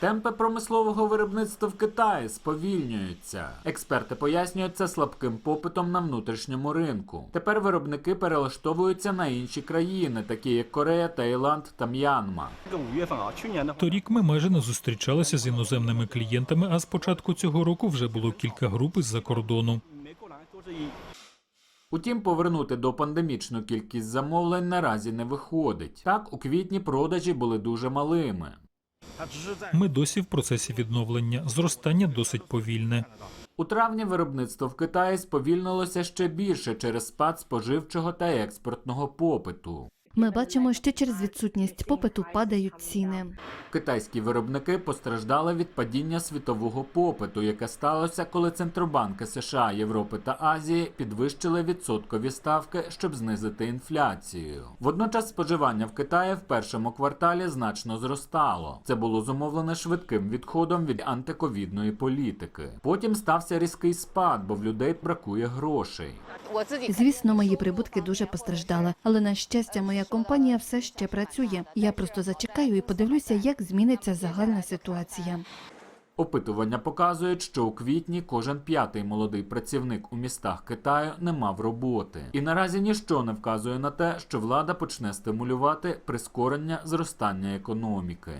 Темпи промислового виробництва в Китаї сповільнюються. Експерти пояснюють це слабким попитом на внутрішньому ринку. Тепер виробники перелаштовуються на інші країни, такі як Корея, Таїланд та М'янма. Торік ми майже не зустрічалися з іноземними клієнтами. А з початку цього року вже було кілька груп із за кордону. Утім, повернути до пандемічну кількість замовлень наразі не виходить. Так у квітні продажі були дуже малими. Ми досі в процесі відновлення. Зростання досить повільне. У травні виробництво в Китаї сповільнилося ще більше через спад споживчого та експортного попиту. Ми бачимо, що через відсутність попиту падають ціни. Китайські виробники постраждали від падіння світового попиту, яке сталося, коли центробанки США, Європи та Азії підвищили відсоткові ставки, щоб знизити інфляцію. Водночас споживання в Китаї в першому кварталі значно зростало. Це було зумовлене швидким відходом від антиковідної політики. Потім стався різкий спад, бо в людей бракує грошей. Звісно, мої прибутки дуже постраждали, але на щастя, моя компанія все ще працює. Я просто зачекаю і подивлюся, як зміниться загальна ситуація. Опитування показують, що у квітні кожен п'ятий молодий працівник у містах Китаю не мав роботи, і наразі нічого не вказує на те, що влада почне стимулювати прискорення зростання економіки.